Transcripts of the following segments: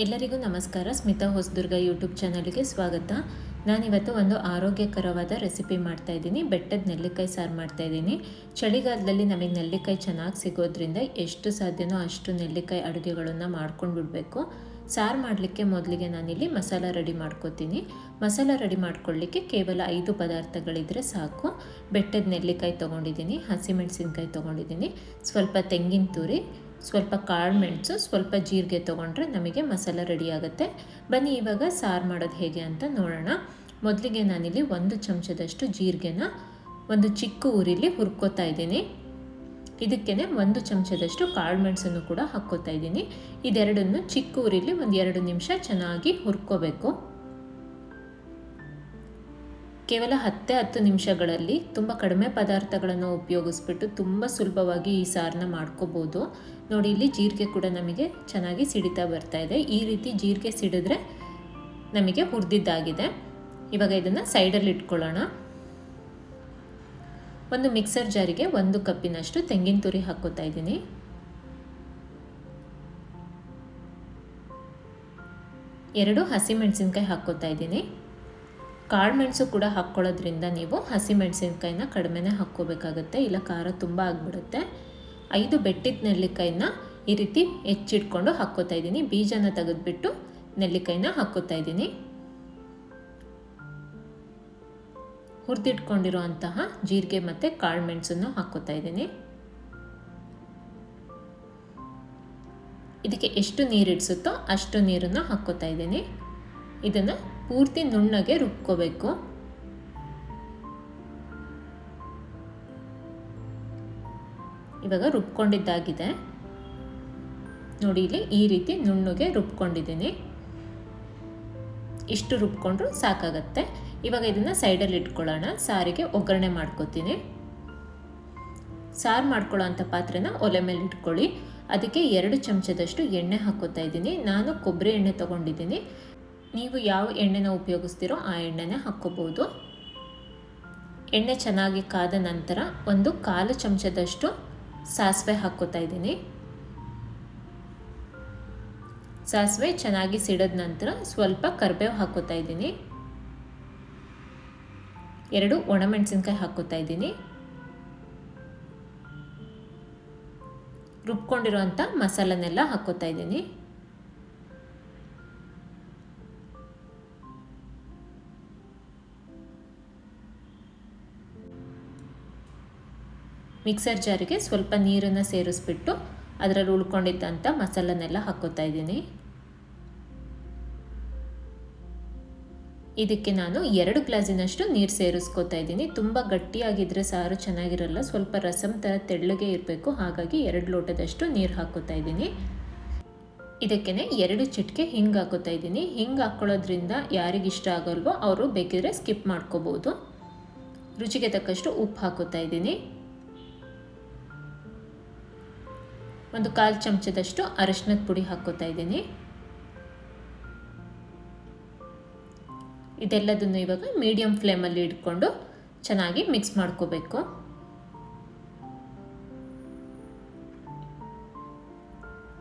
ಎಲ್ಲರಿಗೂ ನಮಸ್ಕಾರ. ಸ್ಮಿತಾ ಹೊಸದುರ್ಗ ಯೂಟ್ಯೂಬ್ ಚಾನಲ್ಗೆ ಸ್ವಾಗತ. ನಾನಿವತ್ತು ಒಂದು ಆರೋಗ್ಯಕರವಾದ ರೆಸಿಪಿ ಮಾಡ್ತಾ ಇದ್ದೀನಿ. ಬೆಟ್ಟದ ನೆಲ್ಲಿಕಾಯಿ ಸಾರು ಮಾಡ್ತಾ ಇದ್ದೀನಿ. ಚಳಿಗಾಲದಲ್ಲಿ ನಮಗೆ ನೆಲ್ಲಿಕಾಯಿ ಚೆನ್ನಾಗಿ ಸಿಗೋದ್ರಿಂದ ಎಷ್ಟು ಸಾಧ್ಯನೋ ಅಷ್ಟು ನೆಲ್ಲಿಕಾಯಿ ಅಡುಗೆಗಳನ್ನು ಮಾಡ್ಕೊಂಡು ಬಿಡಬೇಕು. ಸಾರು ಮಾಡಲಿಕ್ಕೆ ಮೊದಲಿಗೆ ನಾನಿಲ್ಲಿ ಮಸಾಲ ರೆಡಿ ಮಾಡ್ಕೋತೀನಿ. ಮಸಾಲ ರೆಡಿ ಮಾಡ್ಕೊಳ್ಳಿಕ್ಕೆ ಕೇವಲ ಐದು ಪದಾರ್ಥಗಳಿದ್ರೆ ಸಾಕು. ಬೆಟ್ಟದ ನೆಲ್ಲಿಕಾಯಿ ತೊಗೊಂಡಿದ್ದೀನಿ, ಹಸಿಮೆಣಸಿನ್ಕಾಯಿ ತೊಗೊಂಡಿದ್ದೀನಿ, ಸ್ವಲ್ಪ ತೆಂಗಿನ ತುರಿ ಸ್ವಲ್ಪ ಕಾಳು ಮೆಣಸು, ಸ್ವಲ್ಪ ಜೀರಿಗೆ ತೊಗೊಂಡ್ರೆ ನಮಗೆ ಮಸಾಲ ರೆಡಿ ಆಗುತ್ತೆ. ಬನ್ನಿ ಇವಾಗ ಸಾರು ಮಾಡೋದು ಹೇಗೆ ಅಂತ ನೋಡೋಣ. ಮೊದಲಿಗೆ ನಾನಿಲ್ಲಿ ಒಂದು ಚಮಚದಷ್ಟು ಜೀರಿಗೆನ ಒಂದು ಚಿಕ್ಕ ಊರಿಲಿ ಹುರ್ಕೋತಾ ಇದ್ದೀನಿ. ಇದಕ್ಕೇ ಒಂದು ಚಮಚದಷ್ಟು ಕಾಳು ಮೆಣಸನ್ನು ಕೂಡ ಹಾಕ್ಕೋತಾ ಇದ್ದೀನಿ. ಇದೆರಡನ್ನು ಚಿಕ್ಕ ಊರಿಲಿ ಒಂದು ಎರಡು ನಿಮಿಷ ಚೆನ್ನಾಗಿ ಹುರ್ಕೋಬೇಕು. ಕೇವಲ ಹತ್ತೇ ಹತ್ತು ನಿಮಿಷಗಳಲ್ಲಿ ತುಂಬ ಕಡಿಮೆ ಪದಾರ್ಥಗಳನ್ನು ಉಪಯೋಗಿಸ್ಬಿಟ್ಟು ತುಂಬ ಸುಲಭವಾಗಿ ಈ ಸಾರನ್ನ ಮಾಡ್ಕೋಬೋದು. ನೋಡಿ, ಇಲ್ಲಿ ಜೀರಿಗೆ ಕೂಡ ನಮಗೆ ಚೆನ್ನಾಗಿ ಸಿಡಿತಾ ಬರ್ತಾ ಇದೆ. ಈ ರೀತಿ ಜೀರಿಗೆ ಸಿಡಿದ್ರೆ ನಮಗೆ ಹುರಿದಿದ್ದಾಗಿದೆ. ಇವಾಗ ಇದನ್ನು ಸೈಡಲ್ಲಿ ಇಟ್ಕೊಳ್ಳೋಣ. ಒಂದು ಮಿಕ್ಸರ್ ಜಾರಿಗೆ ಒಂದು ಕಪ್ಪಿನಷ್ಟು ತೆಂಗಿನ ತುರಿ ಹಾಕೋತಾ ಇದ್ದೀನಿ. ಎರಡು ಹಸಿಮೆಣಸಿನ್ಕಾಯಿ ಹಾಕೋತಾ ಇದ್ದೀನಿ. ಕಾಳು ಮೆಣಸು ಕೂಡ ಹಾಕ್ಕೊಳ್ಳೋದ್ರಿಂದ ನೀವು ಹಸಿಮೆಣಸಿನ್ಕಾಯಿನ ಕಡಿಮೆನೇ ಹಾಕ್ಕೋಬೇಕಾಗುತ್ತೆ. ಇಲ್ಲ ಖಾರ ತುಂಬ ಆಗಿಬಿಡುತ್ತೆ. ಐದು ಬೆಟ್ಟಿದ ನೆಲ್ಲಿಕಾಯಿನ ಈ ರೀತಿ ಹೆಚ್ಚಿಟ್ಕೊಂಡು ಹಾಕ್ಕೋತಾ ಇದ್ದೀನಿ. ಬೀಜನ ತೆಗೆದುಬಿಟ್ಟು ನೆಲ್ಲಿಕಾಯಿನ ಹಾಕ್ಕೋತಾ ಇದ್ದೀನಿ. ಹುರಿದಿಟ್ಕೊಂಡಿರುವಂತಹ ಜೀರಿಗೆ ಮತ್ತು ಕಾಳುಮೆಣಸನ್ನು ಹಾಕ್ಕೋತಾ ಇದ್ದೀನಿ. ಇದಕ್ಕೆ ಎಷ್ಟು ನೀರು ಇಡಿಸುತ್ತೋ ಅಷ್ಟು ನೀರನ್ನು ಹಾಕ್ಕೋತಾ ಇದ್ದೀನಿ. ಇದನ್ನು ಪೂರ್ತಿ ನುಣ್ಣಗೆ ರುಬ್ಕೋಬೇಕು. ಇವಾಗ ರುಬ್ಕೊಂಡಿದ್ದಾಗಿದೆ. ನೋಡಿ ಇಲ್ಲಿ ಈ ರೀತಿ ನುಣ್ಣಗೆ ರುಬ್ಕೊಂಡಿದ್ದೀನಿ. ಇಷ್ಟು ರುಬ್ಕೊಂಡ್ರು ಸಾಕಾಗತ್ತೆ. ಇವಾಗ ಇದನ್ನು ಸೈಡಲ್ಲಿ ಇಟ್ಕೊಳ್ಳೋಣ. ಸಾರಿಗೆ ಒಗ್ಗರಣೆ ಮಾಡ್ಕೋತೀನಿ. ಸಾರು ಮಾಡ್ಕೊಳ್ಳೋ ಅಂಥ ಪಾತ್ರೆನ ಒಲೆ ಮೇಲೆ ಇಟ್ಕೊಳ್ಳಿ. ಅದಕ್ಕೆ ಎರಡು ಚಮಚದಷ್ಟು ಎಣ್ಣೆ ಹಾಕೋತಾ ಇದ್ದೀನಿ. ನಾನು ಕೊಬ್ಬರಿ ಎಣ್ಣೆ ತೊಗೊಂಡಿದ್ದೀನಿ. ನೀವು ಯಾವ ಎಣ್ಣೆನ ಉಪಯೋಗಿಸ್ತೀರೋ ಆ ಎಣ್ಣೆನೇ ಹಾಕ್ಕೋಬೋದು. ಎಣ್ಣೆ ಚೆನ್ನಾಗಿ ಕಾದ ನಂತರ ಒಂದು ಕಾಲು ಚಮಚದಷ್ಟು ಸಾಸಿವೆ ಹಾಕ್ಕೋತಾ ಇದ್ದೀನಿ. ಸಾಸಿವೆ ಚೆನ್ನಾಗಿ ಸಿಡಿದ ನಂತರ ಸ್ವಲ್ಪ ಕರಿಬೇವು ಹಾಕ್ಕೋತಾ ಇದ್ದೀನಿ. ಎರಡು ಒಣಮೆಣಸಿನ್ಕಾಯಿ ಹಾಕ್ಕೋತಾ ಇದ್ದೀನಿ. ರುಬ್ಕೊಂಡಿರೋಂಥ ಮಸಾಲನೆಲ್ಲ ಹಾಕ್ಕೋತಾ ಇದ್ದೀನಿ. ಮಿಕ್ಸರ್ ಜಾರಿಗೆ ಸ್ವಲ್ಪ ನೀರನ್ನು ಸೇರಿಸ್ಬಿಟ್ಟು ಅದರಲ್ಲಿ ಉಳ್ಕೊಂಡಿದ್ದಂಥ ಮಸಾಲನೆಲ್ಲ ಹಾಕೋತಾ ಇದ್ದೀನಿ. ಇದಕ್ಕೆ ನಾನು ಎರಡು ಗ್ಲಾಸಿನಷ್ಟು ನೀರು ಸೇರಿಸ್ಕೋತಾ ಇದ್ದೀನಿ. ತುಂಬ ಗಟ್ಟಿಯಾಗಿದ್ದರೆ ಸಾರು ಚೆನ್ನಾಗಿರಲ್ಲ, ಸ್ವಲ್ಪ ರಸಮ್ ಥರ ತೆಳ್ಳಗೆ ಇರಬೇಕು, ಹಾಗಾಗಿ ಎರಡು ಲೋಟದಷ್ಟು ನೀರು ಹಾಕೋತಾ ಇದ್ದೀನಿ. ಇದಕ್ಕೆ ಎರಡು ಚಿಟಿಕೆ ಹಿಂಗೆ ಹಾಕೋತಾ ಇದ್ದೀನಿ. ಹಿಂಗೆ ಹಾಕ್ಕೊಳ್ಳೋದ್ರಿಂದ ಯಾರಿಗಿಷ್ಟ ಆಗೋಲ್ವೋ ಅವರು ಬೇಕಿದ್ರೆ ಸ್ಕಿಪ್ ಮಾಡ್ಕೋಬೋದು. ರುಚಿಗೆ ತಕ್ಕಷ್ಟು ಉಪ್ಪು ಹಾಕೋತಾ ಇದ್ದೀನಿ. ಒಂದು ಕಾಲು ಚಮಚದಷ್ಟು ಅರಶಿನದ ಪುಡಿ ಹಾಕೋತಾ ಇದ್ದೀನಿ. ಇದೆಲ್ಲದನ್ನು ಇವಾಗ ಮೀಡಿಯಂ ಫ್ಲೇಮಲ್ಲಿ ಇಟ್ಕೊಂಡು ಚೆನ್ನಾಗಿ ಮಿಕ್ಸ್ ಮಾಡ್ಕೋಬೇಕು.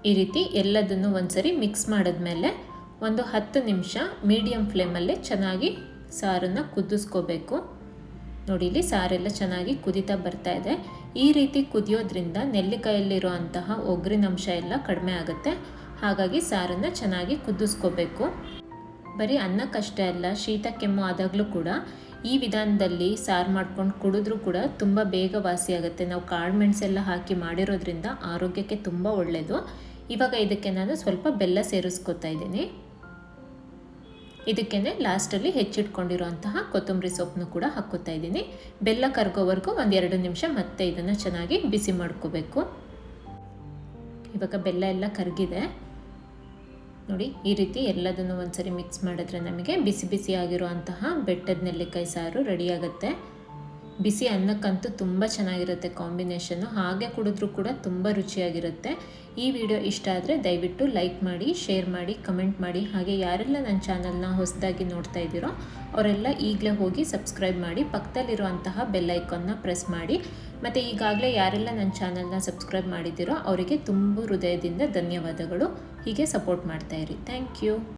ಈ ರೀತಿ ಎಲ್ಲದನ್ನು ಒಂದ್ಸರಿ ಮಿಕ್ಸ್ ಮಾಡಿದ್ಮೇಲೆ ಒಂದು ಹತ್ತು ನಿಮಿಷ ಮೀಡಿಯಂ ಫ್ಲೇಮಲ್ಲೇ ಚೆನ್ನಾಗಿ ಸಾರನ್ನು ಕುದಿಸ್ಕೋಬೇಕು. ನೋಡಿ, ಇಲ್ಲಿ ಸಾರೆಲ್ಲ ಚೆನ್ನಾಗಿ ಕುದಿತಾ ಬರ್ತಾ ಇದೆ. ಈ ರೀತಿ ಕುದಿಯೋದ್ರಿಂದ ನೆಲ್ಲಿಕಾಯಲ್ಲಿರುವಂತಹ ಒಗ್ರಿನ ಅಂಶ ಎಲ್ಲ ಕಡಿಮೆ ಆಗುತ್ತೆ. ಹಾಗಾಗಿ ಸಾರನ್ನು ಚೆನ್ನಾಗಿ ಕುದಿಸ್ಕೋಬೇಕು. ಬರೀ ಅನ್ನಕ್ಕಷ್ಟೇ ಅಲ್ಲ, ಶೀತ, ಕೆಮ್ಮು ಆದಾಗಲೂ ಕೂಡ ಈ ವಿಧಾನದಲ್ಲಿ ಸಾರು ಮಾಡ್ಕೊಂಡು ಕುಡಿದ್ರೂ ಕೂಡ ತುಂಬ ಬೇಗ ವಾಸಿ ಆಗುತ್ತೆ. ನಾವು ಕಾಳು ಮೆಣಸೆಲ್ಲ ಹಾಕಿ ಮಾಡಿರೋದ್ರಿಂದ ಆರೋಗ್ಯಕ್ಕೆ ತುಂಬ ಒಳ್ಳೆಯದು ಇವಾಗ ಇದಕ್ಕೆ ನಾನು ಸ್ವಲ್ಪ ಬೆಲ್ಲ ಸೇರಿಸ್ಕೊತಾ ಇದ್ದೀನಿ. ಇದಕ್ಕೇ ಲಾಸ್ಟಲ್ಲಿ ಹೆಚ್ಚಿಟ್ಕೊಂಡಿರುವಂತಹ ಕೊತ್ತಂಬರಿ ಸೊಪ್ಪನ್ನು ಕೂಡ ಹಾಕ್ಕೋತಾ ಇದ್ದೀನಿ. ಬೆಲ್ಲ ಕರ್ಗೋವರೆಗೂ ಒಂದು ಎರಡು ನಿಮಿಷ ಮತ್ತೆ ಇದನ್ನು ಚೆನ್ನಾಗಿ ಬಿಸಿ ಮಾಡ್ಕೋಬೇಕು. ಇವಾಗ ಬೆಲ್ಲ ಎಲ್ಲ ಕರಗಿದೆ. ನೋಡಿ, ಈ ರೀತಿ ಎಲ್ಲದನ್ನು ಒಂದ್ಸರಿ ಮಿಕ್ಸ್ ಮಾಡಿದ್ರೆ ನಮಗೆ ಬಿಸಿ ಬಿಸಿ ಆಗಿರುವಂತಹ ಬೆಟ್ಟದ ನೆಲ್ಲಿಕಾಯಿ ಸಾರು ರೆಡಿಯಾಗುತ್ತೆ ಬಿಸಿ ಅನ್ನಕ್ಕಂತೂ ತುಂಬ ಚೆನ್ನಾಗಿರುತ್ತೆ ಕಾಂಬಿನೇಷನ್ನು. ಹಾಗೆ ಕುಡಿದ್ರೂ ಕೂಡ ತುಂಬ ರುಚಿಯಾಗಿರುತ್ತೆ. ಈ ವಿಡಿಯೋ ಇಷ್ಟ ಆದರೆ ದಯವಿಟ್ಟು ಲೈಕ್ ಮಾಡಿ, ಶೇರ್ ಮಾಡಿ, ಕಮೆಂಟ್ ಮಾಡಿ. ಹಾಗೆ ಯಾರೆಲ್ಲ ನನ್ನ ಚಾನಲ್ನ ಹೊಸದಾಗಿ ನೋಡ್ತಾ ಇದ್ದೀರೋ ಅವರೆಲ್ಲ ಈಗಲೇ ಹೋಗಿ ಸಬ್ಸ್ಕ್ರೈಬ್ ಮಾಡಿ, ಪಕ್ಕದಲ್ಲಿರುವಂತಹ ಬೆಲ್ ಐಕಾನ್ನ ಪ್ರೆಸ್ ಮಾಡಿ. ಮತ್ತು ಈಗಾಗಲೇ ಯಾರೆಲ್ಲ ನನ್ನ ಚಾನಲ್ನ ಸಬ್ಸ್ಕ್ರೈಬ್ ಮಾಡಿದ್ದೀರೋ ಅವರಿಗೆ ತುಂಬ ಹೃದಯದಿಂದ ಧನ್ಯವಾದಗಳು. ಹೀಗೆ ಸಪೋರ್ಟ್ ಮಾಡ್ತಾಯಿರಿ ಥ್ಯಾಂಕ್ ಯು.